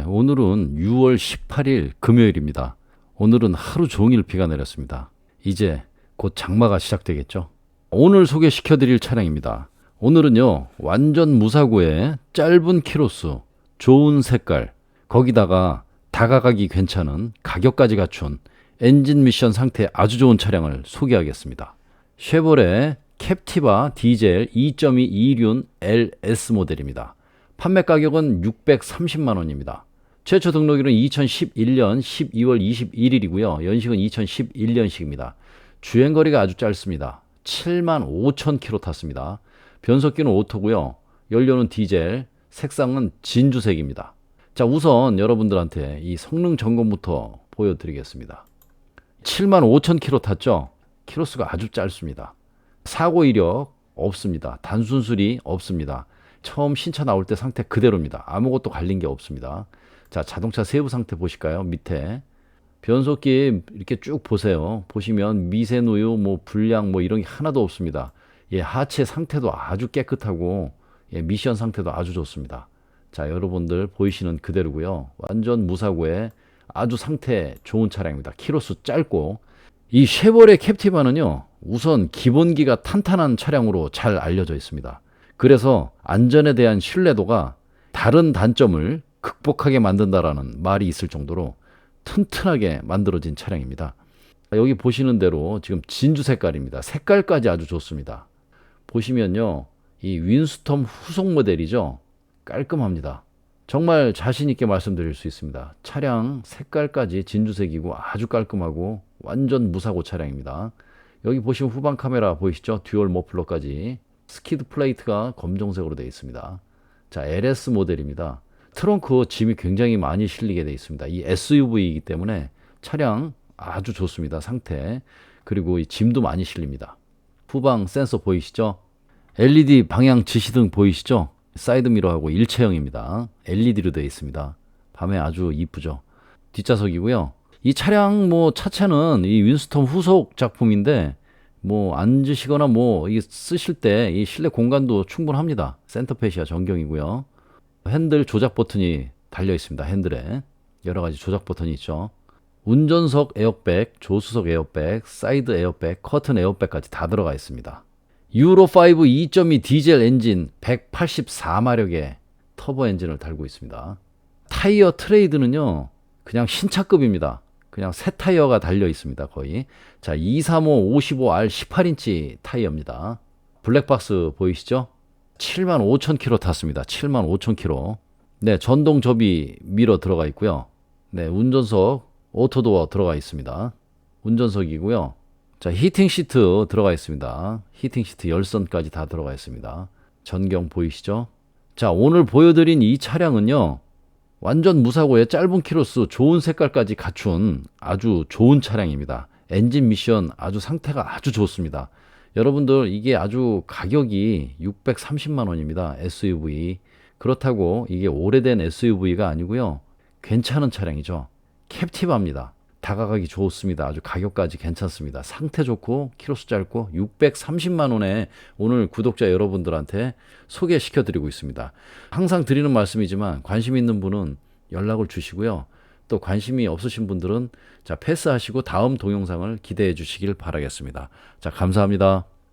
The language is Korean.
네, 오늘은 6월 18일 금요일입니다. 오늘은 하루 종일 비가 내렸습니다. 이제 곧 장마가 시작되겠죠. 오늘 소개시켜 드릴 차량입니다. 오늘은요, 완전 무사고에 짧은 키로수, 좋은 색깔, 거기다가 다가가기 괜찮은 가격까지 갖춘 엔진 미션 상태 아주 좋은 차량을 소개하겠습니다. 쉐보레 캡티바 디젤 2.2 이륜 LS 모델입니다. 판매 가격은 630만 원입니다. 최초 등록일은 2011년 12월 21일이고요. 연식은 2011년식입니다. 주행 거리가 아주 짧습니다. 7만 5천 킬로 탔습니다. 변속기는 오토고요. 연료는 디젤, 색상은 진주색입니다. 자, 우선 여러분들한테 이 성능 점검부터 보여드리겠습니다. 7만 5천 킬로 탔죠? 키로수가 아주 짧습니다. 사고 이력 없습니다. 단순 수리 없습니다. 처음 신차 나올 때 상태 그대로입니다. 아무것도 갈린 게 없습니다. 자, 자동차 세부 상태 보실까요? 밑에. 변속기 이렇게 쭉 보세요. 보시면 미세 누유, 뭐 불량 뭐 이런 게 하나도 없습니다. 예, 하체 상태도 아주 깨끗하고 예, 미션 상태도 아주 좋습니다. 자, 여러분들 보이시는 그대로고요. 완전 무사고에 아주 상태 좋은 차량입니다. 키로수 짧고 이 쉐보레 캡티바는요. 우선 기본기가 탄탄한 차량으로 잘 알려져 있습니다. 그래서 안전에 대한 신뢰도가 다른 단점을 극복하게 만든다라는 말이 있을 정도로 튼튼하게 만들어진 차량입니다. 여기 보시는 대로 지금 진주 색깔입니다. 색깔까지 아주 좋습니다. 보시면요. 이 윈스톰 후속 모델이죠. 깔끔합니다. 정말 자신있게 말씀드릴 수 있습니다. 차량 색깔까지 진주색이고 아주 깔끔하고 완전 무사고 차량입니다. 여기 보시면 후방 카메라 보이시죠? 듀얼 머플러까지 스키드 플레이트가 검정색으로 되어 있습니다. 자, LS 모델입니다. 트렁크 짐이 굉장히 많이 실리게 되어 있습니다. 이 SUV이기 때문에 차량 아주 좋습니다. 상태. 그리고 이 짐도 많이 실립니다. 후방 센서 보이시죠? LED 방향 지시등 보이시죠? 사이드 미러하고 일체형입니다. LED로 되어 있습니다. 밤에 아주 이쁘죠. 뒷좌석이고요. 이 차량 뭐 차체는 이 윈스턴 후속 작품인데 뭐 앉으시거나 뭐이 쓰실 때 이 실내 공간도 충분합니다. 센터페시아 전경이고요. 핸들 조작 버튼이 달려 있습니다. 핸들에 여러 가지 조작 버튼이 있죠. 운전석 에어백, 조수석 에어백, 사이드 에어백, 커튼 에어백까지 다 들어가 있습니다. 유로 5 2.2 디젤 엔진 184마력의 터보 엔진을 달고 있습니다. 타이어 트레이드는요, 그냥 신차급입니다. 그냥 새 타이어가 달려 있습니다, 거의. 자, 235 55R 18인치 타이어입니다. 블랙박스 보이시죠? 7만 5천 킬로 탔습니다. 7만 5천 킬로. 네, 전동 접이 미러 들어가 있고요. 네, 운전석 오토도어 들어가 있습니다. 운전석이고요. 자, 히팅 시트 들어가 있습니다. 히팅 시트 열선까지 다 들어가 있습니다. 전경 보이시죠? 자, 오늘 보여드린 이 차량은요. 완전 무사고에 짧은 키로수 좋은 색깔까지 갖춘 아주 좋은 차량입니다. 엔진 미션 아주 상태가 아주 좋습니다. 여러분들 이게 아주 가격이 630만 원입니다. SUV. 그렇다고 이게 오래된 SUV가 아니고요. 괜찮은 차량이죠. 캡티바입니다. 다가가기 좋습니다. 아주 가격까지 괜찮습니다. 상태 좋고 키로수 짧고 630만 원에 오늘 구독자 여러분들한테 소개시켜 드리고 있습니다. 항상 드리는 말씀이지만 관심 있는 분은 연락을 주시고요. 또 관심이 없으신 분들은 자 패스하시고 다음 동영상을 기대해 주시길 바라겠습니다. 자 감사합니다.